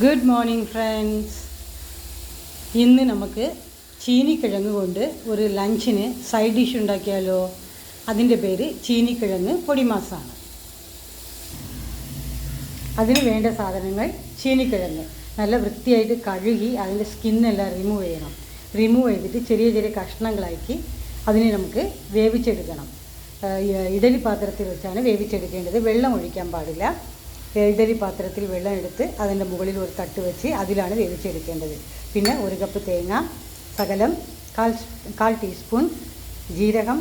Good morning friends ഇന്ന് നമുക്ക് ചീനിക്കിഴങ്ങ് കൊണ്ട് ഒരു ലഞ്ചിന് സൈഡ് ഡിഷ് ഉണ്ടാക്കിയാലോ? അതിന്റെ പേര് ചീനിക്കിഴങ്ങ് പൊടിമാസാണ് അതിന് വേണ്ട സാധനങ്ങൾ ചീനിക്കിഴങ്ങ്. നല്ല വൃത്തിയായിട്ട് കഴുകി അതിന്റെ സ്കിന്നെല്ലാം റിമൂവ് ചെയ്യണം. റിമൂവ് ചെയ്തിട്ട് ചെറിയ ചെറിയ കഷ്ണങ്ങളാക്കി അതിനെ നമുക്ക് വേവിച്ചെടുക്കണം. ഇഡലി പാത്രത്തിൽ വെച്ചാണ് വേവിച്ചെടുക്കേണ്ടത്. വെള്ളം ഒഴിക്കാൻ പാടില്ല. ഇഡലി പാത്രത്തിൽ വെള്ളം എടുത്ത് അതിന്റെ മുകളിൽ ഒരു തട്ട് വെച്ച് അതിലാണ് വേവിച്ചെടുക്കേണ്ടത്. പിന്നെ ഒരു കപ്പ് തേങ്ങ സകലം കാൽ കാൽ ടീസ്പൂൺ ജീരകം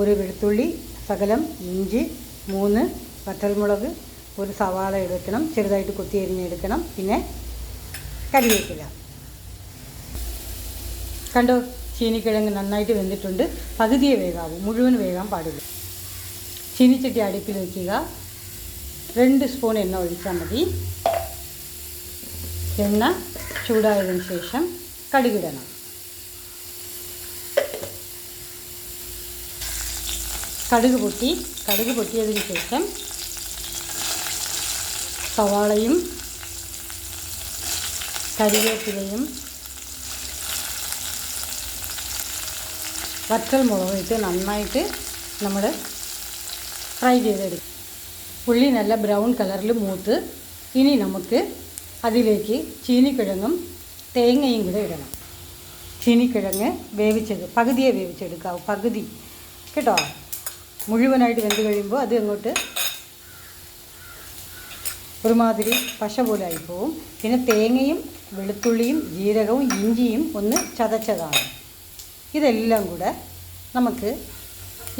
ഒരു വെളുത്തുള്ളി സകലം ഇഞ്ചി മൂന്ന് വറ്റൽമുളക് ഒരു സവാള എടുക്കണം ചെറുതായിട്ട് കൊത്തി അരിഞ്ഞെടുക്കണം പിന്നെ കരിവേപ്പില. കണ്ടോ? ചീനിക്കിഴങ്ങ് നന്നായിട്ട് വെന്തിട്ടുണ്ട്. പകുതിയെ വേകാവൂ മുഴുവൻ വേകാൻ പാടില്ല. ചീനിച്ചട്ടി അടുപ്പിൽ വയ്ക്കുക രണ്ട് സ്പൂൺ എണ്ണ ഒഴിച്ചാൽ മതി. എണ്ണ ചൂടായതിനു ശേഷം കടുകിടണം. കടുക് പൊട്ടി കടുക് പൊട്ടിയതിന് ശേഷം സവാളയും കരിവേപ്പിലയും വറ്റൽ മുളകും ഇട്ട് നന്നായിട്ട് നമ്മൾ ഫ്രൈ ചെയ്തെടുക്കും ഉള്ളി നല്ല ബ്രൗൺ കളറിൽ മൂത്ത് ഇനി നമുക്ക് അതിലേക്ക് ചീനിക്കിഴങ്ങും തേങ്ങയും കൂടെ ഇടണം. ചീനിക്കിഴങ്ങ് വേവിച്ചത് പകുതിയെ വേവിച്ചെടുക്കാവൂ പകുതി. കേട്ടോ? മുഴുവനായിട്ട് വെന്ത് കഴിയുമ്പോൾ അത് അങ്ങോട്ട് ഒരുമാതിരി പശ പോലെ ആയിപ്പോവും. പിന്നെ തേങ്ങയും വെളുത്തുള്ളിയും ജീരകവും ഇഞ്ചിയും ഒന്ന് ചതച്ചതാണ്. ഇതെല്ലാം കൂടെ നമുക്ക്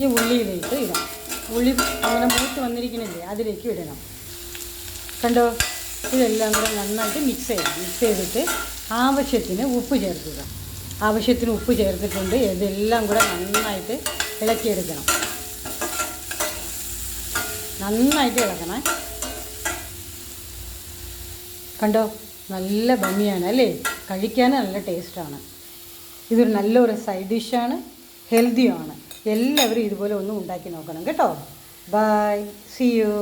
ഈ ഉള്ളിയിലേക്ക് ഇടാം. ഉള്ളി അങ്ങനെ മൂത്ത് വന്നിരിക്കുന്നില്ലേ അതിലേക്ക് ഇടണം. കണ്ടോ? ഇതെല്ലാം കൂടെ നന്നായിട്ട് മിക്സ് ചെയ്യണം. മിക്സ് ചെയ്തിട്ട് ആവശ്യത്തിന് ഉപ്പ് ചേർക്കുക. ആവശ്യത്തിന് ഉപ്പ് ചേർത്തിട്ടുണ്ട്. ഇതെല്ലാം കൂടെ നന്നായിട്ട് ഇളക്കിയെടുക്കണം. നന്നായിട്ട് ഇളക്കണേ. കണ്ടോ? നല്ല ഭംഗിയാണ് അല്ലേ? കഴിക്കാൻ നല്ല ടേസ്റ്റാണ് ഇതൊരു നല്ലൊരു സൈഡ് ഡിഷാണ് ഹെൽത്തിയുമാണ് എല്ലാവരും ഇതുപോലെ ഒന്ന് ഉണ്ടാക്കി നോക്കണം കേട്ടോ. By C U